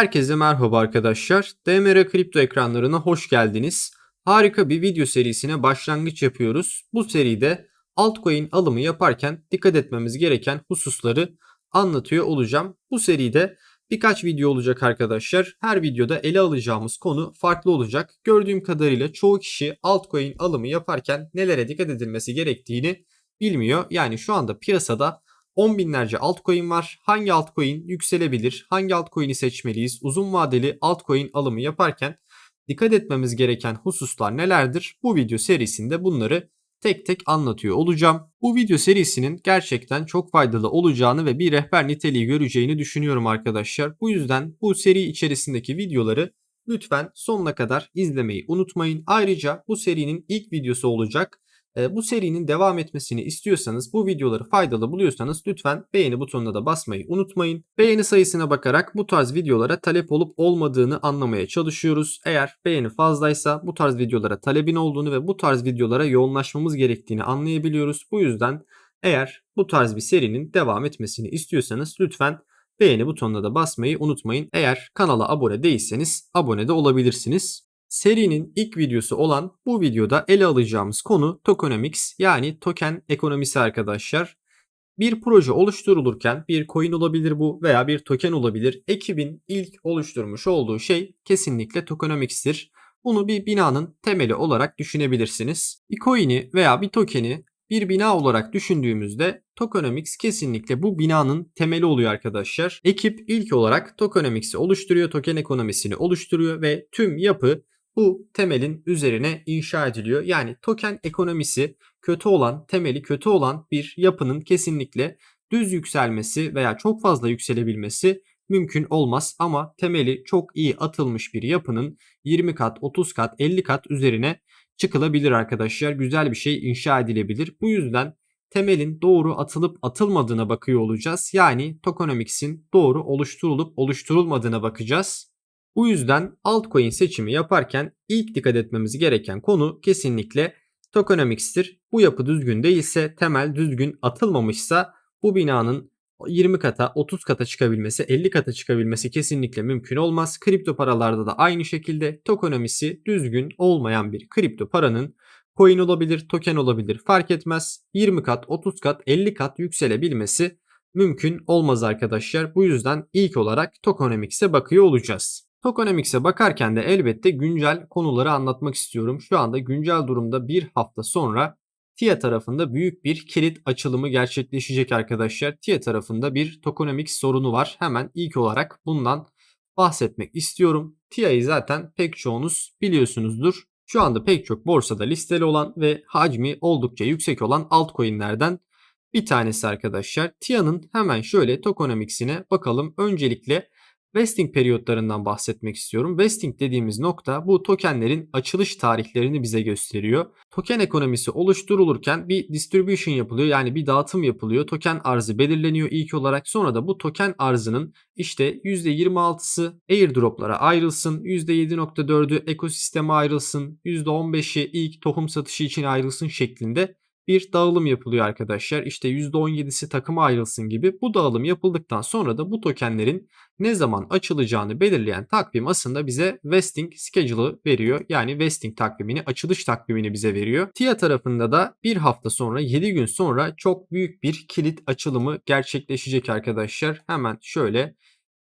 Herkese merhaba arkadaşlar. DMR kripto ekranlarına hoş geldiniz. Harika bir video serisine başlangıç yapıyoruz. Bu seride altcoin alımı yaparken dikkat etmemiz gereken hususları anlatıyor olacağım. Bu seride birkaç video olacak arkadaşlar. Her videoda ele alacağımız konu farklı olacak. Gördüğüm kadarıyla çoğu kişi altcoin alımı yaparken nelere dikkat edilmesi gerektiğini bilmiyor. Yani şu anda piyasada 10 binlerce altcoin var. Hangi altcoin yükselebilir? Hangi altcoin'i seçmeliyiz? Uzun vadeli altcoin alımı yaparken dikkat etmemiz gereken hususlar nelerdir? Bu video serisinde bunları tek tek anlatıyor olacağım. Bu video serisinin gerçekten çok faydalı olacağını ve bir rehber niteliği göreceğini düşünüyorum arkadaşlar. Bu yüzden bu seri içerisindeki videoları lütfen sonuna kadar izlemeyi unutmayın. Ayrıca bu serinin ilk videosu olacak. E, bu serinin devam etmesini istiyorsanız bu videoları faydalı buluyorsanız lütfen beğeni butonuna da basmayı unutmayın. Beğeni sayısına bakarak bu tarz videolara talep olup olmadığını anlamaya çalışıyoruz. Eğer beğeni fazlaysa bu tarz videolara talebin olduğunu ve bu tarz videolara yoğunlaşmamız gerektiğini anlayabiliyoruz. Bu yüzden eğer bu tarz bir serinin devam etmesini istiyorsanız lütfen beğeni butonuna da basmayı unutmayın. Eğer kanala abone değilseniz abone de olabilirsiniz. Serinin ilk videosu olan bu videoda ele alacağımız konu tokenomics yani token ekonomisi arkadaşlar. Bir proje oluşturulurken bir coin olabilir bu veya bir token olabilir. Ekibin ilk oluşturmuş olduğu şey kesinlikle tokenomics'tir. Bunu bir binanın temeli olarak düşünebilirsiniz. Bir coin'i veya bir token'i bir bina olarak düşündüğümüzde tokenomics kesinlikle bu binanın temeli oluyor arkadaşlar. Ekip ilk olarak tokenomics'i oluşturuyor, token ekonomisini oluşturuyor ve tüm yapı bu temelin üzerine inşa ediliyor. Yani token ekonomisi kötü olan, temeli kötü olan bir yapının kesinlikle düz yükselmesi veya çok fazla yükselebilmesi mümkün olmaz ama temeli çok iyi atılmış bir yapının 20 kat, 30 kat, 50 kat üzerine çıkılabilir arkadaşlar. Güzel bir şey inşa edilebilir. Bu yüzden temelin doğru atılıp atılmadığına bakıyor olacağız. Yani tokenomics'in doğru oluşturulup oluşturulmadığına bakacağız. Bu yüzden altcoin seçimi yaparken ilk dikkat etmemiz gereken konu kesinlikle tokenomics'tir. Bu yapı düzgün değilse, temel düzgün atılmamışsa bu binanın 20 kata, 30 kata çıkabilmesi, 50 kata çıkabilmesi kesinlikle mümkün olmaz. Kripto paralarda da aynı şekilde tokenomisi düzgün olmayan bir kripto paranın coin olabilir, token olabilir fark etmez. 20 kat, 30 kat, 50 kat yükselebilmesi mümkün olmaz arkadaşlar. Bu yüzden ilk olarak tokenomics'e bakıyor olacağız. Tokenomics'e bakarken de elbette güncel konuları anlatmak istiyorum. Şu anda güncel durumda bir hafta sonra TIA tarafında büyük bir kilit açılımı gerçekleşecek arkadaşlar. TIA tarafında bir tokenomics sorunu var. Hemen ilk olarak bundan bahsetmek istiyorum. TIA'yı zaten pek çoğunuz biliyorsunuzdur. Şu anda pek çok borsada listeli olan ve hacmi oldukça yüksek olan altcoin'lerden bir tanesi arkadaşlar. TIA'nın hemen şöyle tokenomics'ine bakalım. Öncelikle Vesting periyotlarından bahsetmek istiyorum. Vesting dediğimiz nokta bu tokenlerin açılış tarihlerini bize gösteriyor. Token ekonomisi oluşturulurken bir distribution yapılıyor yani bir dağıtım yapılıyor. Token arzı belirleniyor ilk olarak sonra da bu token arzının işte %26'sı airdroplara ayrılsın, %7.4'ü ekosisteme ayrılsın, %15'i ilk tohum satışı için ayrılsın şeklinde bir dağılım yapılıyor arkadaşlar. İşte %17'si takıma ayrılsın gibi bu dağılım yapıldıktan sonra da bu tokenlerin ne zaman açılacağını belirleyen takvim aslında bize vesting schedule'ı veriyor. Yani vesting takvimini, açılış takvimini bize veriyor. TIA tarafında da bir hafta sonra 7 gün sonra çok büyük bir kilit açılımı gerçekleşecek arkadaşlar. Hemen şöyle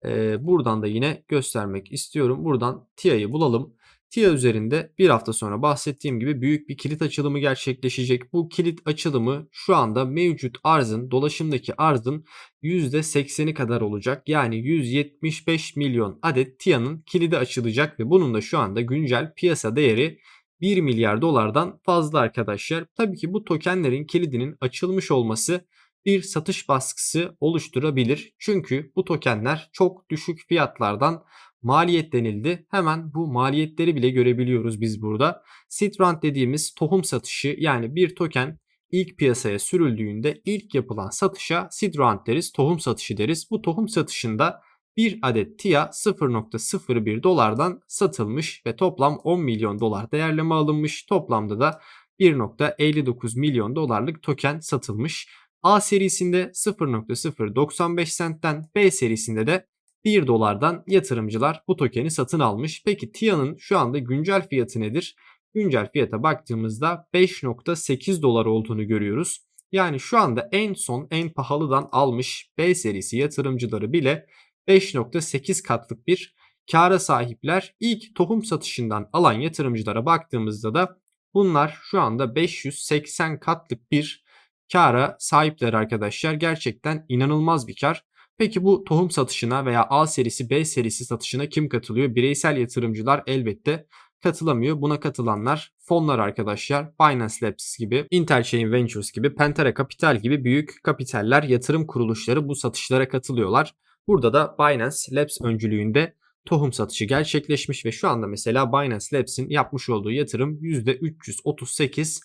e, buradan da yine göstermek istiyorum. Buradan TIA'yı bulalım. TIA üzerinde bir hafta sonra bahsettiğim gibi büyük bir kilit açılımı gerçekleşecek. Bu kilit açılımı şu anda mevcut arzın, dolaşımdaki arzın %80'i kadar olacak. Yani 175 milyon adet TIA'nın kilidi açılacak ve bunun da şu anda güncel piyasa değeri 1 milyar dolardan fazla arkadaşlar. Tabii ki bu tokenlerin kilidinin açılmış olması bir satış baskısı oluşturabilir. Çünkü bu tokenler çok düşük fiyatlardan maliyet denildi. Hemen bu maliyetleri bile görebiliyoruz biz burada. Seed round dediğimiz tohum satışı yani bir token ilk piyasaya sürüldüğünde ilk yapılan satışa seed round deriz, tohum satışı deriz. Bu tohum satışında bir adet TIA 0.01 dolardan satılmış ve toplam 10 milyon dolar değerleme alınmış. Toplamda da 1.59 milyon dolarlık token satılmış. A serisinde 0.095 centten B serisinde de 1 dolardan yatırımcılar bu tokeni satın almış. Peki TIA'nın şu anda güncel fiyatı nedir? Güncel fiyata baktığımızda 5.8 dolar olduğunu görüyoruz. Yani şu anda en son en pahalıdan almış B serisi yatırımcıları bile 5.8 katlık bir kâra sahipler. İlk tohum satışından alan yatırımcılara baktığımızda da bunlar şu anda 580 katlık bir kâra sahipler arkadaşlar. Gerçekten inanılmaz bir kar. Peki bu tohum satışına veya A serisi B serisi satışına kim katılıyor? Bireysel yatırımcılar elbette katılamıyor. Buna katılanlar fonlar arkadaşlar. Binance Labs gibi, Interchain Ventures gibi, Pantera Capital gibi büyük kapitaller, yatırım kuruluşları bu satışlara katılıyorlar. Burada da Binance Labs öncülüğünde tohum satışı gerçekleşmiş ve şu anda mesela Binance Labs'in yapmış olduğu yatırım %338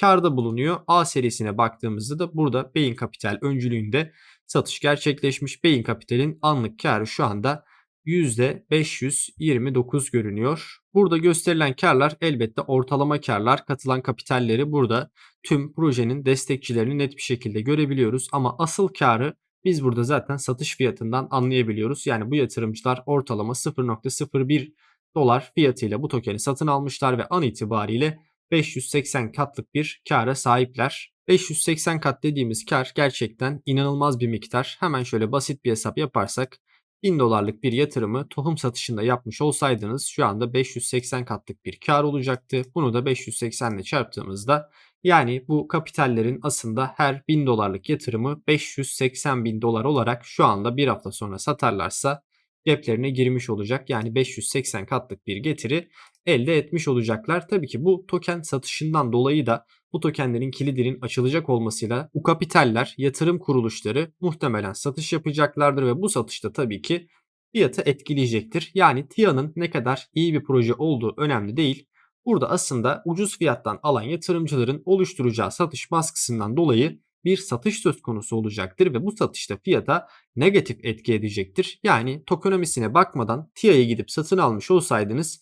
karda bulunuyor. A serisine baktığımızda da burada Beyin Kapital öncülüğünde satış gerçekleşmiş. Beyin Kapital'in anlık karı şu anda %529 görünüyor. Burada gösterilen karlar elbette ortalama karlar. Katılan kapitalleri burada tüm projenin destekçilerini net bir şekilde görebiliyoruz. Ama asıl karı biz burada zaten satış fiyatından anlayabiliyoruz. Yani bu yatırımcılar ortalama 0.01 dolar fiyatıyla bu tokeni satın almışlar ve an itibariyle 580 katlık bir kâra sahipler. 580 kat dediğimiz kar gerçekten inanılmaz bir miktar. Hemen şöyle basit bir hesap yaparsak 1000 dolarlık bir yatırımı tohum satışında yapmış olsaydınız şu anda 580 katlık bir kar olacaktı. Bunu da 580 ile çarptığımızda yani bu kapitallerin aslında her 1000 dolarlık yatırımı 580 bin dolar olarak şu anda bir hafta sonra satarlarsa ceplerine girmiş olacak. Yani 580 katlık bir getiri elde etmiş olacaklar. Tabii ki bu token satışından dolayı da bu tokenlerin kilidinin açılacak olmasıyla bu kapitaller, yatırım kuruluşları muhtemelen satış yapacaklardır ve bu satışta tabii ki fiyatı etkileyecektir. Yani TIA'nın ne kadar iyi bir proje olduğu önemli değil. Burada aslında ucuz fiyattan alan yatırımcıların oluşturacağı satış baskısından dolayı bir satış söz konusu olacaktır ve bu satışta fiyata negatif etki edecektir. Yani tokenomicsine bakmadan TIA'yı gidip satın almış olsaydınız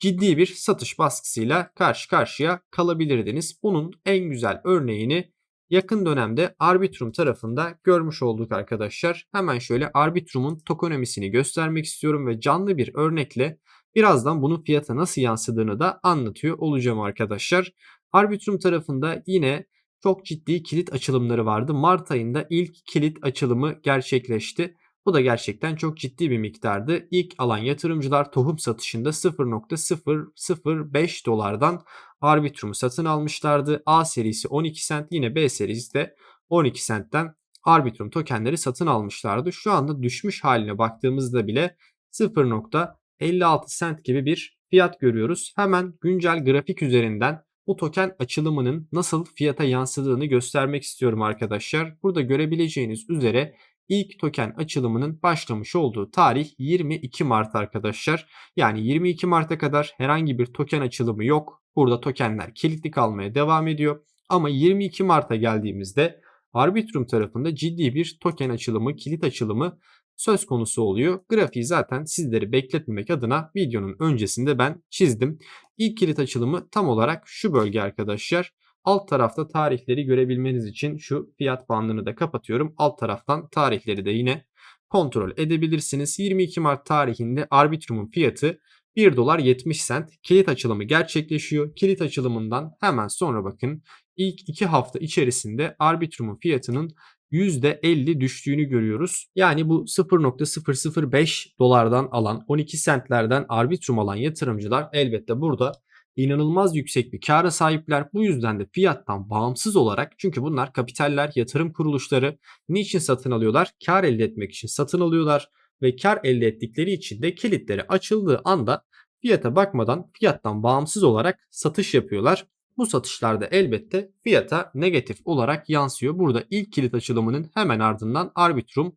ciddi bir satış baskısıyla karşı karşıya kalabilirdiniz. Bunun en güzel örneğini yakın dönemde Arbitrum tarafında görmüş olduk arkadaşlar. Hemen şöyle Arbitrum'un tokenomicsini göstermek istiyorum ve canlı bir örnekle birazdan bunun fiyata nasıl yansıdığını da anlatıyor olacağım arkadaşlar. Arbitrum tarafında yine çok ciddi kilit açılımları vardı. Mart ayında ilk kilit açılımı gerçekleşti. Bu da gerçekten çok ciddi bir miktardı. İlk alan yatırımcılar tohum satışında 0.005 dolardan Arbitrum'u satın almışlardı. A serisi 12 sent yine B serisi de 12 sentten Arbitrum tokenleri satın almışlardı. Şu anda düşmüş haline baktığımızda bile 0.56 sent gibi bir fiyat görüyoruz. Hemen güncel grafik üzerinden bu token açılımının nasıl fiyata yansıdığını göstermek istiyorum arkadaşlar. Burada görebileceğiniz üzere ilk token açılımının başlamış olduğu tarih 22 Mart arkadaşlar. Yani 22 Mart'a kadar herhangi bir token açılımı yok. Burada tokenler kilitli kalmaya devam ediyor. Ama 22 Mart'a geldiğimizde Arbitrum tarafında ciddi bir token açılımı, kilit açılımı söz konusu oluyor. Grafiği zaten sizleri bekletmemek adına videonun öncesinde ben çizdim. İlk kilit açılımı tam olarak şu bölge arkadaşlar. Alt tarafta tarihleri görebilmeniz için şu fiyat bandını da kapatıyorum. Alt taraftan tarihleri de yine kontrol edebilirsiniz. 22 Mart tarihinde Arbitrum'un fiyatı 1 dolar 70 sent kilit açılımı gerçekleşiyor. Kilit açılımından hemen sonra bakın ilk 2 hafta içerisinde Arbitrum'un fiyatının %50 düştüğünü görüyoruz. Yani bu 0.005 dolardan alan 12 sentlerden arbitrum alan yatırımcılar elbette burada inanılmaz yüksek bir kâra sahipler. Bu yüzden de fiyattan bağımsız olarak çünkü bunlar kapitaller, yatırım kuruluşları niçin satın alıyorlar? Kar elde etmek için satın alıyorlar ve kar elde ettikleri için de kilitleri açıldığı anda fiyata bakmadan fiyattan bağımsız olarak satış yapıyorlar. Bu satışlarda elbette fiyata negatif olarak yansıyor. Burada ilk kilit açılımının hemen ardından Arbitrum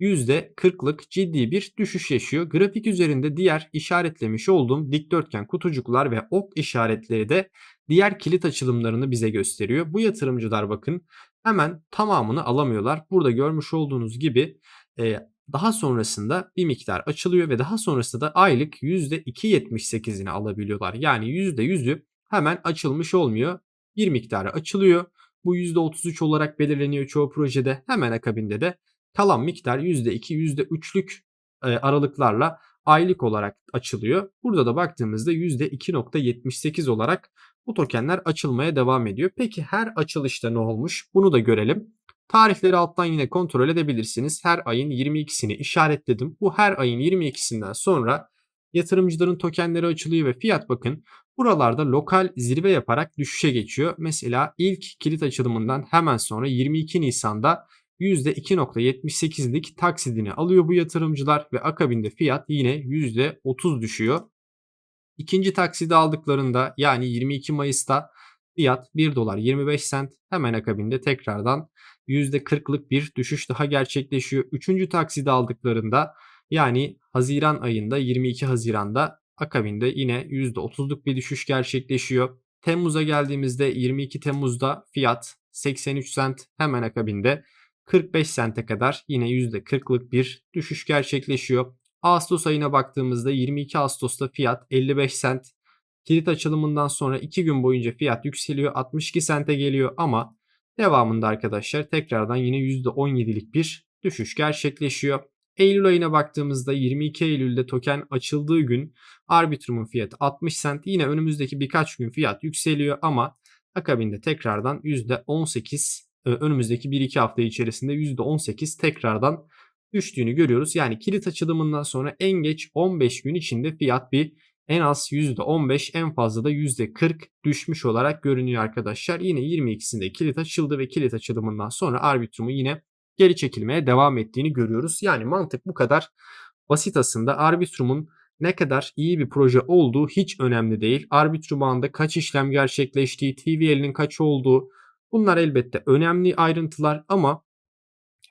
%40'lık ciddi bir düşüş yaşıyor. Grafik üzerinde diğer işaretlemiş olduğum dikdörtgen kutucuklar ve ok işaretleri de diğer kilit açılımlarını bize gösteriyor. Bu yatırımcılar bakın hemen tamamını alamıyorlar. Burada görmüş olduğunuz gibi e, daha sonrasında bir miktar açılıyor ve daha sonrasında da aylık %2.78'ini alabiliyorlar. Yani %100'ü hemen açılmış olmuyor. Bir miktarı açılıyor. Bu %33 olarak belirleniyor çoğu projede. Hemen akabinde de kalan miktar %2, %3'lük e, aralıklarla aylık olarak açılıyor. Burada da baktığımızda %2.78 olarak bu tokenler açılmaya devam ediyor. Peki her açılışta ne olmuş? Bunu da görelim. Tarihleri alttan yine kontrol edebilirsiniz. Her ayın 22'sini işaretledim. Bu her ayın 22'sinden sonra yatırımcıların tokenleri açılıyor ve fiyat bakın buralarda lokal zirve yaparak düşüşe geçiyor. Mesela ilk kilit açılımından hemen sonra 22 Nisan'da %2.78'lik taksidini alıyor bu yatırımcılar ve akabinde fiyat yine %30 düşüyor. İkinci taksidi aldıklarında yani 22 Mayıs'ta fiyat 1 dolar 25 sent hemen akabinde tekrardan %40'lık bir düşüş daha gerçekleşiyor. Üçüncü taksidi aldıklarında yani Haziran ayında 22 Haziran'da akabinde yine %30'luk bir düşüş gerçekleşiyor. Temmuz'a geldiğimizde 22 Temmuz'da fiyat 83 sent hemen akabinde 45 sente kadar yine %40'lık bir düşüş gerçekleşiyor. Ağustos ayına baktığımızda 22 Ağustos'ta fiyat 55 sent. Kilit açılımından sonra 2 gün boyunca fiyat yükseliyor 62 sente geliyor ama devamında arkadaşlar tekrardan yine %17'lik bir düşüş gerçekleşiyor. Eylül ayına baktığımızda 22 Eylül'de token açıldığı gün Arbitrum'un fiyatı 60 sent. Yine önümüzdeki birkaç gün fiyat yükseliyor ama akabinde tekrardan %18 e, önümüzdeki 1-2 hafta içerisinde %18 tekrardan düştüğünü görüyoruz. Yani kilit açılımından sonra en geç 15 gün içinde fiyat bir en az %15 en fazla da %40 düşmüş olarak görünüyor arkadaşlar. Yine 22'sinde kilit açıldı ve kilit açılımından sonra Arbitrum'u yine geri çekilmeye devam ettiğini görüyoruz. Yani mantık bu kadar basit aslında. Arbitrum'un ne kadar iyi bir proje olduğu hiç önemli değil. Arbitrum ağında kaç işlem gerçekleştiği, TVL'nin kaç olduğu bunlar elbette önemli ayrıntılar ama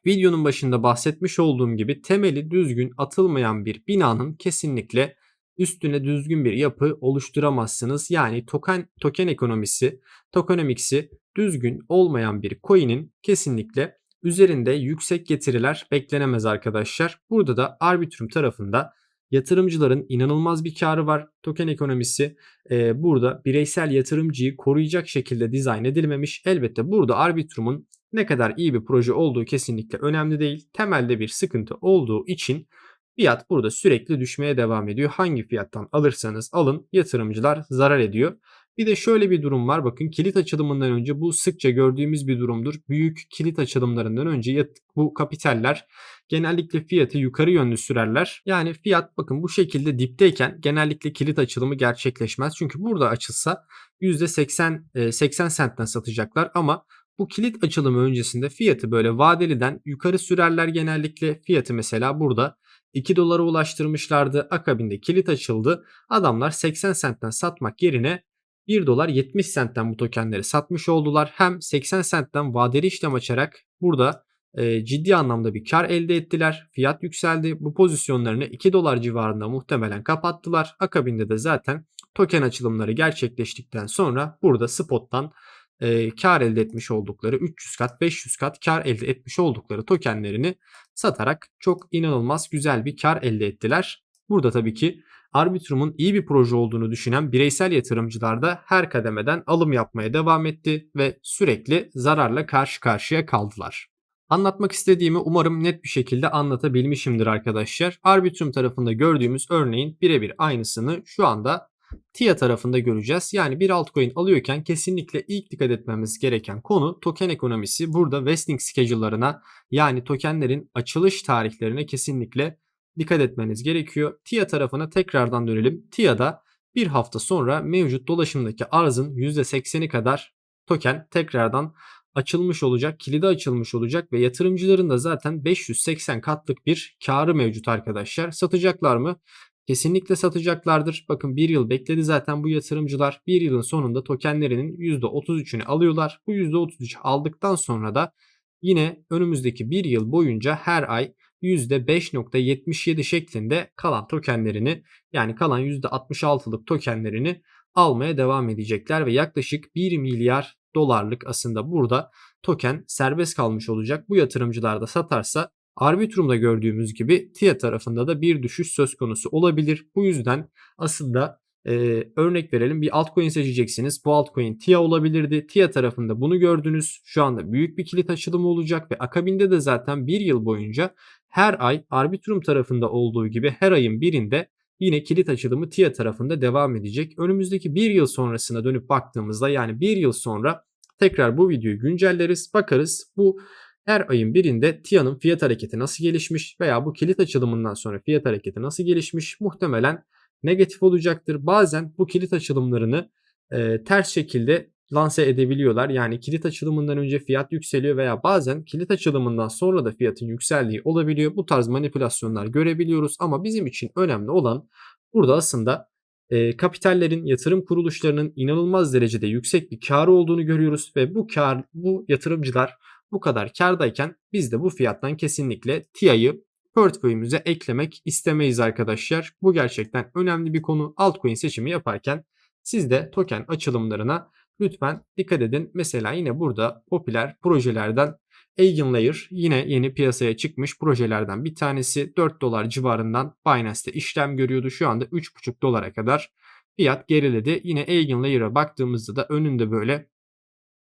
videonun başında bahsetmiş olduğum gibi temeli düzgün atılmayan bir binanın kesinlikle üstüne düzgün bir yapı oluşturamazsınız. Yani token, token ekonomisi, tokenomics'i düzgün olmayan bir coin'in kesinlikle üzerinde yüksek getiriler beklenemez arkadaşlar. Burada da Arbitrum tarafında yatırımcıların inanılmaz bir karı var. Token ekonomisi e, burada bireysel yatırımcıyı koruyacak şekilde dizayn edilmemiş. Elbette burada Arbitrum'un ne kadar iyi bir proje olduğu kesinlikle önemli değil. Temelde bir sıkıntı olduğu için fiyat burada sürekli düşmeye devam ediyor. Hangi fiyattan alırsanız alın yatırımcılar zarar ediyor. Bir de şöyle bir durum var. Bakın kilit açılımından önce bu sıkça gördüğümüz bir durumdur. Büyük kilit açılımlarından önce bu kapitaller genellikle fiyatı yukarı yönlü sürerler. Yani fiyat bakın bu şekilde dipteyken genellikle kilit açılımı gerçekleşmez. Çünkü burada açılsa %80 80 sentten satacaklar ama bu kilit açılımı öncesinde fiyatı böyle vadeliden yukarı sürerler genellikle. Fiyatı mesela burada 2 dolara ulaştırmışlardı. Akabinde kilit açıldı. Adamlar 80 sentten satmak yerine 1 dolar 70 sentten bu tokenleri satmış oldular. Hem 80 sentten vadeli işlem açarak burada e, ciddi anlamda bir kar elde ettiler. Fiyat yükseldi. Bu pozisyonlarını 2 dolar civarında muhtemelen kapattılar. Akabinde de zaten token açılımları gerçekleştikten sonra burada spottan e, kar elde etmiş oldukları 300 kat 500 kat kar elde etmiş oldukları tokenlerini satarak çok inanılmaz güzel bir kar elde ettiler. Burada tabii ki Arbitrum'un iyi bir proje olduğunu düşünen bireysel yatırımcılar da her kademeden alım yapmaya devam etti ve sürekli zararla karşı karşıya kaldılar. Anlatmak istediğimi umarım net bir şekilde anlatabilmişimdir arkadaşlar. Arbitrum tarafında gördüğümüz örneğin birebir aynısını şu anda TIA tarafında göreceğiz. Yani bir altcoin alıyorken kesinlikle ilk dikkat etmemiz gereken konu token ekonomisi. Burada vesting schedule'larına yani tokenlerin açılış tarihlerine kesinlikle dikkat etmeniz gerekiyor. TIA tarafına tekrardan dönelim. TIA'da bir hafta sonra mevcut dolaşımdaki arzın %80'i kadar token tekrardan açılmış olacak, kilidi açılmış olacak ve yatırımcıların da zaten 580 katlık bir karı mevcut arkadaşlar. Satacaklar mı? Kesinlikle satacaklardır. Bakın bir yıl bekledi zaten bu yatırımcılar. Bir yılın sonunda tokenlerinin %33'ünü alıyorlar. Bu %33 aldıktan sonra da yine önümüzdeki bir yıl boyunca her ay %5.77 şeklinde kalan tokenlerini yani kalan %66'lık tokenlerini almaya devam edecekler ve yaklaşık 1 milyar dolarlık aslında burada token serbest kalmış olacak. Bu yatırımcılar da satarsa Arbitrum'da gördüğümüz gibi TIA tarafında da bir düşüş söz konusu olabilir. Bu yüzden aslında e, örnek verelim bir altcoin seçeceksiniz. Bu altcoin TIA olabilirdi. TIA tarafında bunu gördünüz. Şu anda büyük bir kilit açılımı olacak ve akabinde de zaten bir yıl boyunca her ay Arbitrum tarafında olduğu gibi her ayın birinde yine kilit açılımı TIA tarafında devam edecek. Önümüzdeki bir yıl sonrasına dönüp baktığımızda yani bir yıl sonra tekrar bu videoyu güncelleriz. Bakarız bu her ayın birinde TIA'nın fiyat hareketi nasıl gelişmiş veya bu kilit açılımından sonra fiyat hareketi nasıl gelişmiş muhtemelen negatif olacaktır. Bazen bu kilit açılımlarını e, ters şekilde lanse edebiliyorlar. Yani kilit açılımından önce fiyat yükseliyor veya bazen kilit açılımından sonra da fiyatın yükseldiği olabiliyor. Bu tarz manipülasyonlar görebiliyoruz ama bizim için önemli olan burada aslında e, kapitallerin, yatırım kuruluşlarının inanılmaz derecede yüksek bir karı olduğunu görüyoruz ve bu kar, bu yatırımcılar bu kadar kardayken biz de bu fiyattan kesinlikle TIA'yı portföyümüze eklemek istemeyiz arkadaşlar. Bu gerçekten önemli bir konu. Altcoin seçimi yaparken siz de token açılımlarına lütfen dikkat edin. Mesela yine burada popüler projelerden Eigenlayer yine yeni piyasaya çıkmış projelerden bir tanesi 4 dolar civarından Binance'te işlem görüyordu. Şu anda 3,5 dolara kadar fiyat geriledi. Yine Eigenlayer'a baktığımızda da önünde böyle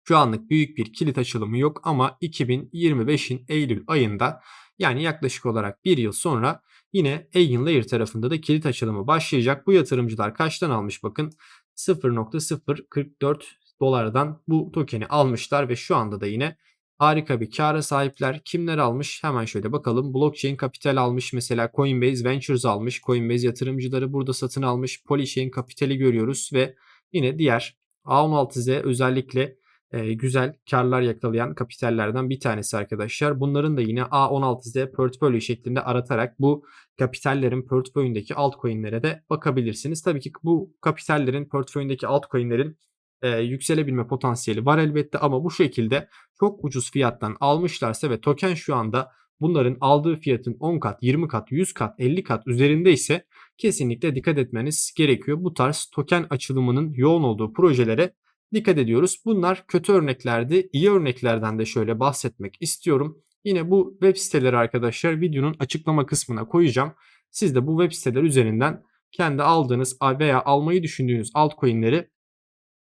şu anlık büyük bir kilit açılımı yok ama 2025'in Eylül ayında yani yaklaşık olarak bir yıl sonra yine Eigenlayer tarafında da kilit açılımı başlayacak. Bu yatırımcılar kaçtan almış bakın 0.044 dolardan bu tokeni almışlar ve şu anda da yine harika bir kâra sahipler. Kimler almış? Hemen şöyle bakalım. Blockchain Capital almış. Mesela Coinbase Ventures almış. Coinbase yatırımcıları burada satın almış. Polychain Capital'i görüyoruz ve yine diğer A16Z özellikle e, güzel karlar yakalayan kapitallerden bir tanesi arkadaşlar. Bunların da yine A16Z portföy şeklinde aratarak bu kapitallerin portföyündeki altcoin'lere de bakabilirsiniz. Tabii ki bu kapitallerin portföyündeki altcoin'lerin e, yükselebilme potansiyeli var elbette ama bu şekilde çok ucuz fiyattan almışlarsa ve token şu anda bunların aldığı fiyatın 10 kat, 20 kat, 100 kat, 50 kat üzerinde ise kesinlikle dikkat etmeniz gerekiyor. Bu tarz token açılımının yoğun olduğu projelere dikkat ediyoruz. Bunlar kötü örneklerdi. İyi örneklerden de şöyle bahsetmek istiyorum. Yine bu web siteleri arkadaşlar videonun açıklama kısmına koyacağım. Siz de bu web siteler üzerinden kendi aldığınız veya almayı düşündüğünüz altcoin'leri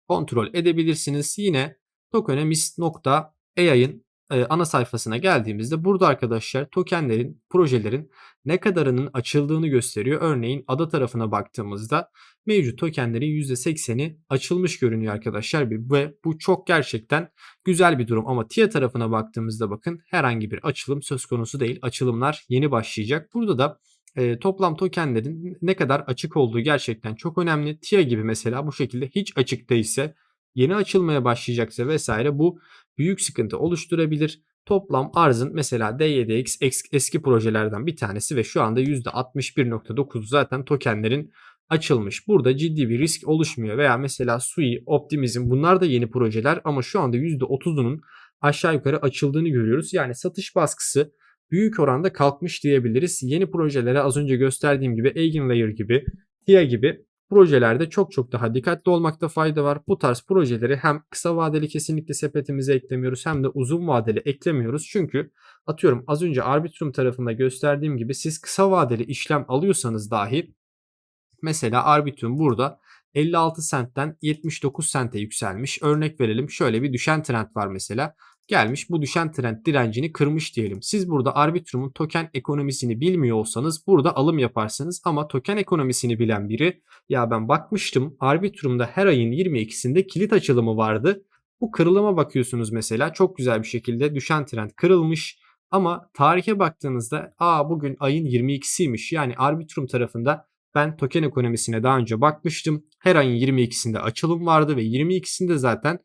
kontrol edebilirsiniz. Yine tokenomist.ai'ın e, ana sayfasına geldiğimizde burada arkadaşlar tokenlerin, projelerin ne kadarının açıldığını gösteriyor. Örneğin ada tarafına baktığımızda mevcut tokenlerin %80'i açılmış görünüyor arkadaşlar ve bu çok gerçekten güzel bir durum ama TIA tarafına baktığımızda bakın herhangi bir açılım söz konusu değil. Açılımlar yeni başlayacak. Burada da e, toplam tokenlerin ne kadar açık olduğu gerçekten çok önemli. TIA gibi mesela bu şekilde hiç açık değilse yeni açılmaya başlayacaksa vesaire bu büyük sıkıntı oluşturabilir. Toplam arzın mesela D7X eski projelerden bir tanesi ve şu anda %61.9 zaten tokenlerin açılmış. Burada ciddi bir risk oluşmuyor veya mesela Sui, Optimism bunlar da yeni projeler ama şu anda %30'unun aşağı yukarı açıldığını görüyoruz. Yani satış baskısı büyük oranda kalkmış diyebiliriz. Yeni projelere az önce gösterdiğim gibi Eigenlayer gibi, TIA gibi projelerde çok çok daha dikkatli olmakta fayda var. Bu tarz projeleri hem kısa vadeli kesinlikle sepetimize eklemiyoruz hem de uzun vadeli eklemiyoruz. Çünkü atıyorum az önce Arbitrum tarafında gösterdiğim gibi siz kısa vadeli işlem alıyorsanız dahi mesela Arbitrum burada 56 sentten 79 sente yükselmiş. Örnek verelim şöyle bir düşen trend var mesela gelmiş bu düşen trend direncini kırmış diyelim. Siz burada Arbitrum'un token ekonomisini bilmiyor olsanız burada alım yaparsınız ama token ekonomisini bilen biri ya ben bakmıştım Arbitrum'da her ayın 22'sinde kilit açılımı vardı. Bu kırılıma bakıyorsunuz mesela çok güzel bir şekilde düşen trend kırılmış ama tarihe baktığınızda aa bugün ayın 22'siymiş yani Arbitrum tarafında ben token ekonomisine daha önce bakmıştım. Her ayın 22'sinde açılım vardı ve 22'sinde zaten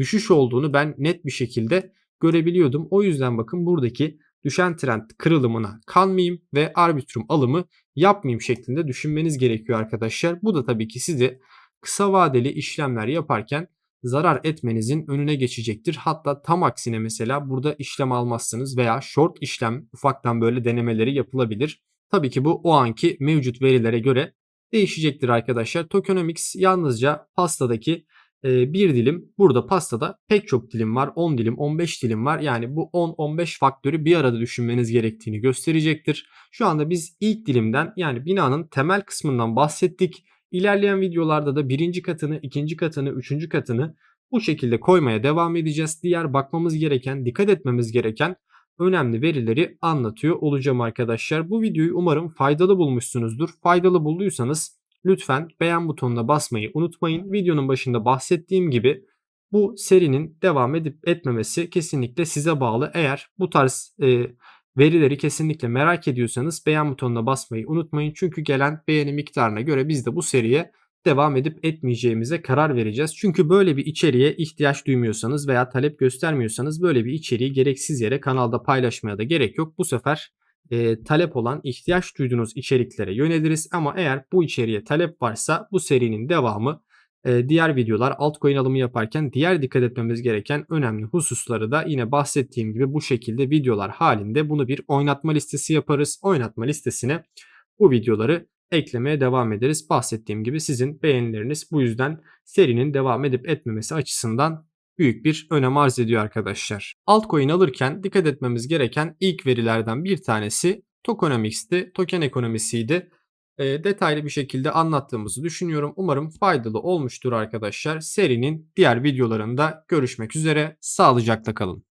düşüş olduğunu ben net bir şekilde görebiliyordum. O yüzden bakın buradaki düşen trend kırılımına kanmayayım ve arbitrum alımı yapmayayım şeklinde düşünmeniz gerekiyor arkadaşlar. Bu da tabii ki sizi kısa vadeli işlemler yaparken zarar etmenizin önüne geçecektir. Hatta tam aksine mesela burada işlem almazsınız veya short işlem ufaktan böyle denemeleri yapılabilir. Tabii ki bu o anki mevcut verilere göre değişecektir arkadaşlar. Tokenomics yalnızca pastadaki bir dilim burada pastada pek çok dilim var. 10 dilim 15 dilim var. Yani bu 10-15 faktörü bir arada düşünmeniz gerektiğini gösterecektir. Şu anda biz ilk dilimden yani binanın temel kısmından bahsettik. İlerleyen videolarda da birinci katını, ikinci katını, üçüncü katını bu şekilde koymaya devam edeceğiz. Diğer bakmamız gereken, dikkat etmemiz gereken önemli verileri anlatıyor olacağım arkadaşlar. Bu videoyu umarım faydalı bulmuşsunuzdur. Faydalı bulduysanız lütfen beğen butonuna basmayı unutmayın. Videonun başında bahsettiğim gibi bu serinin devam edip etmemesi kesinlikle size bağlı. Eğer bu tarz e, verileri kesinlikle merak ediyorsanız beğen butonuna basmayı unutmayın. Çünkü gelen beğeni miktarına göre biz de bu seriye devam edip etmeyeceğimize karar vereceğiz. Çünkü böyle bir içeriğe ihtiyaç duymuyorsanız veya talep göstermiyorsanız böyle bir içeriği gereksiz yere kanalda paylaşmaya da gerek yok. Bu sefer e, talep olan ihtiyaç duyduğunuz içeriklere yöneliriz ama eğer bu içeriğe talep varsa bu serinin devamı e, diğer videolar altcoin alımı yaparken diğer dikkat etmemiz gereken önemli hususları da yine bahsettiğim gibi bu şekilde videolar halinde bunu bir oynatma listesi yaparız. Oynatma listesine bu videoları eklemeye devam ederiz. Bahsettiğim gibi sizin beğenileriniz bu yüzden serinin devam edip etmemesi açısından büyük bir önem arz ediyor arkadaşlar. Altcoin alırken dikkat etmemiz gereken ilk verilerden bir tanesi tokenomics'ti, token ekonomisiydi. E, detaylı bir şekilde anlattığımızı düşünüyorum. Umarım faydalı olmuştur arkadaşlar. Serinin diğer videolarında görüşmek üzere. Sağlıcakla kalın.